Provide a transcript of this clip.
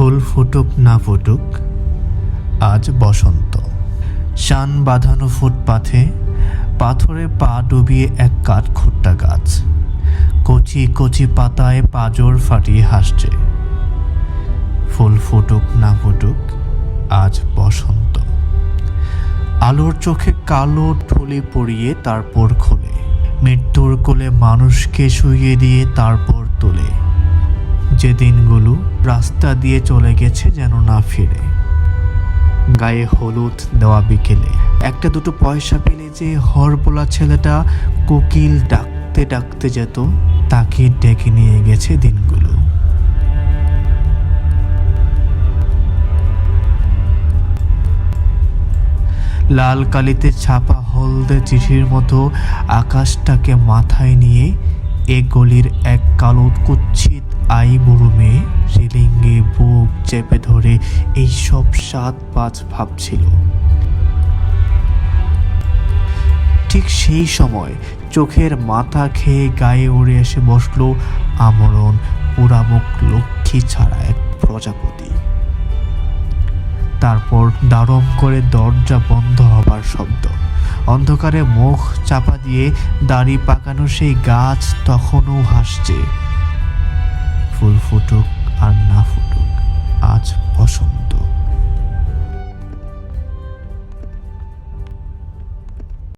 ফুল ফুটুক না ফুটুক, আজ বসন্ত। শান বাঁধানো ফুটপাথে পাথরে পা ডুবিয়ে এক কাঠখুট্টা গাছ। কচি কচি পাতায় পাজর ফাটিয়ে হাসছে। ফুল ফুটুক না ফুটুক, আজ বসন্ত। আলোর চোখে কালো ঠলি পড়িয়ে তারপর খোলে। মৃত্যুর কোলে মানুষকে শুইয়ে দিয়ে তারপর তোলে। যে দিনগুলো রাস্তা দিয়ে চলে গেছে যেন না ফিরে। গায়ে হলুদ দেওয়া বিকেলে। একটা দুটো পয়সা পেলে যে হর হরবোলা ছেলেটা কোকিল ডাকতে ডাকতে যেত, তাকে ডেকে নিয়ে গেছে দিনগুলো। লাল কালিতে ছাপা হলদে চিঠির মতো আকাশটাকে মাথায় নিয়ে এ গলির এক কালো কুচ্ছিত চেপে ধরে এই সব সাত পাঁচ ভাবছিল। ঠিক সেই সময় চোখের মাথা খেয়ে গায়ে উড়ে এসে বসল আমরণ পুরামুখ লক্ষ্মী ছাড়া এক প্রজাপতি। তারপর দারম করে দরজা বন্ধ হবার শব্দ। অন্ধকারে মুখ চাপা দিয়ে দাড়ি পাকানো সেই গাছ তখনও হাসছে। বসন্ত।